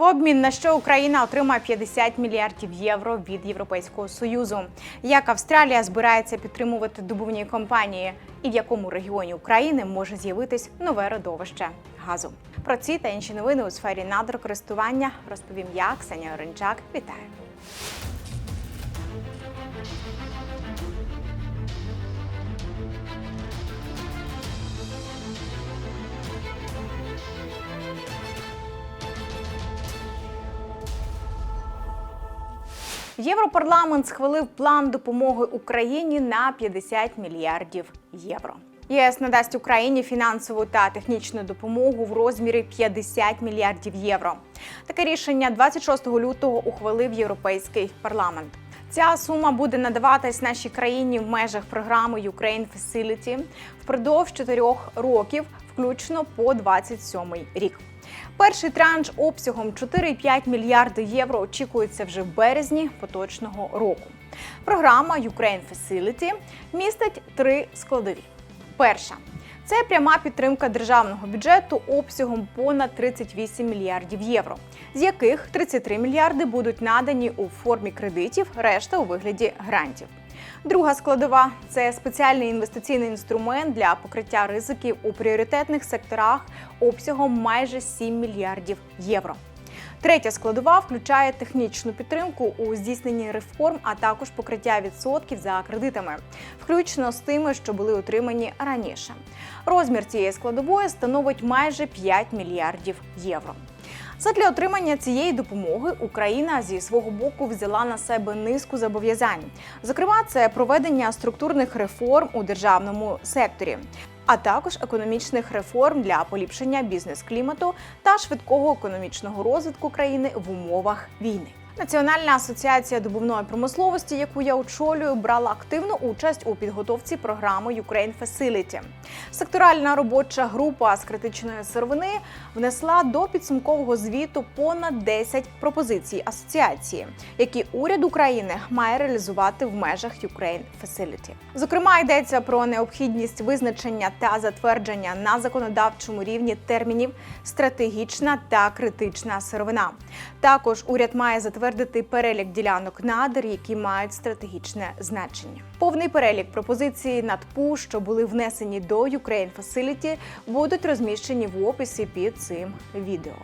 В обмін на що Україна отримає 50 мільярдів євро від Європейського союзу. Як Австралія збирається підтримувати добувні компанії, і в якому регіоні України може з'явитись нове родовище газу? Про ці та інші новини у сфері надрокористування розповім я, Ксенія Оренчак. Вітаю. Європарламент схвалив план допомоги Україні на 50 мільярдів євро. ЄС надасть Україні фінансову та технічну допомогу в розмірі 50 мільярдів євро. Таке рішення 26 лютого ухвалив Європейський парламент. Ця сума буде надаватись нашій країні в межах програми Ukraine Facility впродовж чотирьох років, включно по 27 рік. Перший транш обсягом 4,5 мільярди євро очікується вже в березні поточного року. Програма Ukraine Facility містить три складові. Перша це пряма підтримка державного бюджету обсягом понад 38 мільярдів євро, з яких 33 мільярди будуть надані у формі кредитів, решта у вигляді грантів. Друга складова це спеціальний інвестиційний інструмент для покриття ризиків у пріоритетних секторах обсягом майже 7 мільярдів євро. Третя складова включає технічну підтримку у здійсненні реформ, а також покриття відсотків за кредитами, включно з тими, що були отримані раніше. Розмір цієї складової становить майже 5 мільярдів євро. Задля отримання цієї допомоги Україна зі свого боку взяла на себе низку зобов'язань. Зокрема, це проведення структурних реформ у державному секторі, а також економічних реформ для поліпшення бізнес-клімату та швидкого економічного розвитку країни в умовах війни. Національна асоціація добувної промисловості, яку я очолюю, брала активну участь у підготовці програми Ukraine Facility. Секторальна робоча група з критичної сировини внесла до підсумкового звіту понад 10 пропозицій асоціації, які уряд України має реалізувати в межах Ukraine Facility. Зокрема, йдеться про необхідність визначення та затвердження на законодавчому рівні термінів стратегічна та критична сировина. Також уряд має затвердити перелік ділянок надр, які мають стратегічне значення. Повний перелік пропозицій НАДПУ, що були внесені до Ukraine Facility, будуть розміщені в описі під цим відео.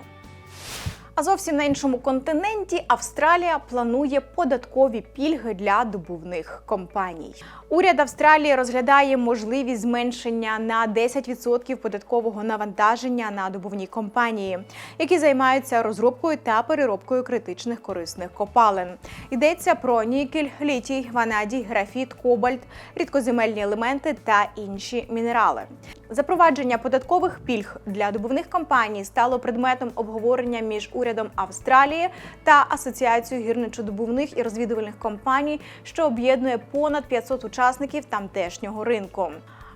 А зовсім на іншому континенті Австралія планує податкові пільги для добувних компаній. Уряд Австралії розглядає можливість зменшення на 10% податкового навантаження на добувні компанії, які займаються розробкою та переробкою критичних корисних копалин. Йдеться про нікель, літій, ванадій, графіт, кобальт, рідкоземельні елементи та інші мінерали. Запровадження податкових пільг для добувних компаній стало предметом обговорення між урядом Австралії та Асоціацією гірничодобувних і розвідувальних компаній, що об'єднує понад 500 учасників тамтешнього ринку.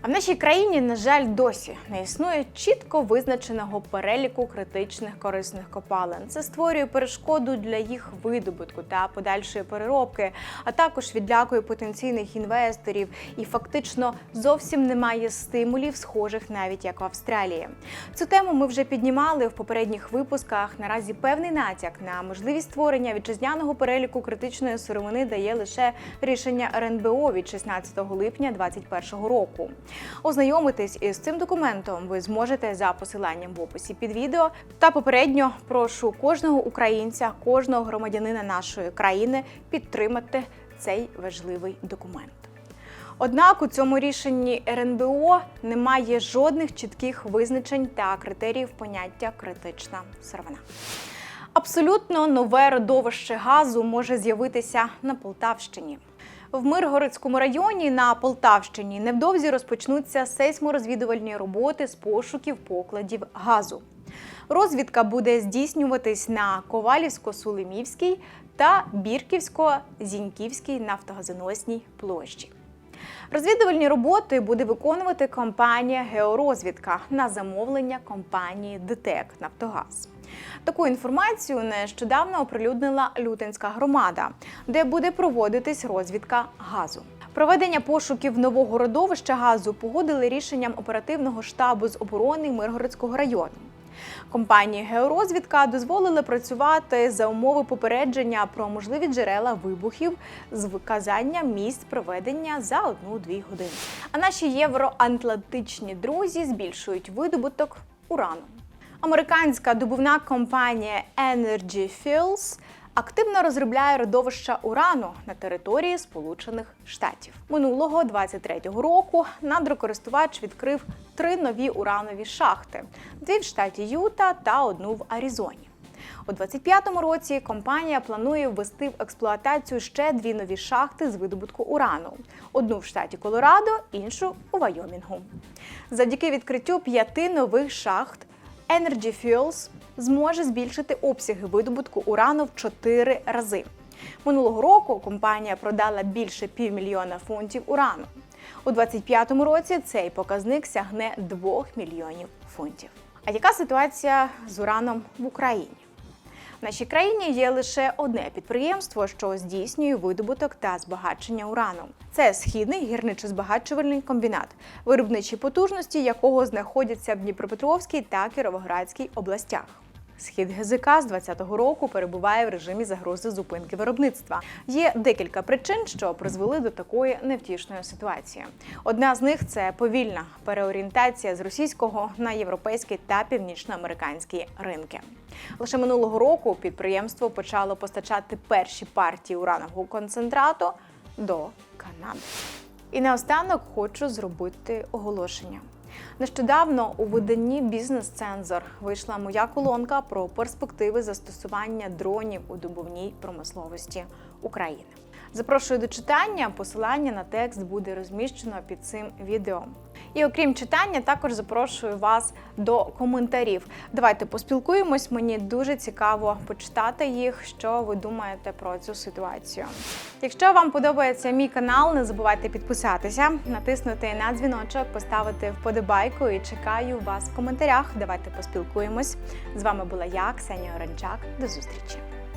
А в нашій країні, на жаль, досі не існує чітко визначеного переліку критичних корисних копалин. Це створює перешкоду для їх видобутку та подальшої переробки, а також відлякує потенційних інвесторів і фактично зовсім немає стимулів, схожих навіть як в Австралії. Цю тему ми вже піднімали в попередніх випусках. Наразі певний натяк на можливість створення вітчизняного переліку критичної сировини дає лише рішення РНБО від 16 липня 2021 року. Ознайомитись із цим документом ви зможете за посиланням в описі під відео. Та попередньо прошу кожного українця, кожного громадянина нашої країни підтримати цей важливий документ. Однак у цьому рішенні РНБО немає жодних чітких визначень та критеріїв поняття критична сировина. Абсолютно нове родовище газу може з'явитися на Полтавщині. В Миргородському районі на Полтавщині невдовзі розпочнуться сейсморозвідувальні роботи з пошуків покладів газу. Розвідка буде здійснюватись на Ковалівсько-Сулимівській та Бірківсько-Зіньківській нафтогазоносній площі. Розвідувальні роботи буде виконувати компанія Георозвідка на замовлення компанії ДТЕК Нафтогаз. Таку інформацію нещодавно оприлюднила Лютинська громада, де буде проводитись розвідка газу. Проведення пошуків нового родовища газу погодили рішенням оперативного штабу з оборони Миргородського району. Компанії Георозвідка дозволили працювати за умови попередження про можливі джерела вибухів з виказанням місць проведення за 1-2 години. А наші євроатлантичні друзі збільшують видобуток урану. Американська добувна компанія Energy Fuels активно розробляє родовища урану на території Сполучених Штатів. Минулого 23-го року надрокористувач відкрив три нові уранові шахти: дві в штаті Юта та одну в Аризоні. У 25-му році компанія планує ввести в експлуатацію ще дві нові шахти з видобутку урану: одну в штаті Колорадо, іншу у Вайомінгу. Завдяки відкриттю п'яти нових шахт Energy Fuels зможе збільшити обсяги видобутку урану в 4 рази. Минулого року компанія продала більше півмільйона фунтів урану. У 2025 році цей показник сягне 2 мільйонів фунтів. А яка ситуація з ураном в Україні? В нашій країні є лише одне підприємство, що здійснює видобуток та збагачення урану. Це східний гірничо-збагачувальний комбінат, виробничі потужності якого знаходяться в Дніпропетровській та Кіровоградській областях. Схід ГЗК з 2020 року перебуває в режимі загрози зупинки виробництва. Є декілька причин, що призвели до такої невтішної ситуації. Одна з них це повільна переорієнтація з російського на європейський та північноамериканські ринки. Лише минулого року підприємство почало постачати перші партії уранового концентрату до Канади. І наостанок хочу зробити оголошення. Нещодавно у виданні Бізнес-цензор вийшла моя колонка про перспективи застосування дронів у добувній промисловості України. Запрошую до читання. Посилання на текст буде розміщено під цим відео. І окрім читання, також запрошую вас до коментарів. Давайте поспілкуємось. Мені дуже цікаво почитати їх, що ви думаєте про цю ситуацію. Якщо вам подобається мій канал, не забувайте підписатися, натиснути на дзвіночок, поставити вподобайку і чекаю вас в коментарях. Давайте поспілкуємось. З вами була я, Ксенія Оранчак. До зустрічі.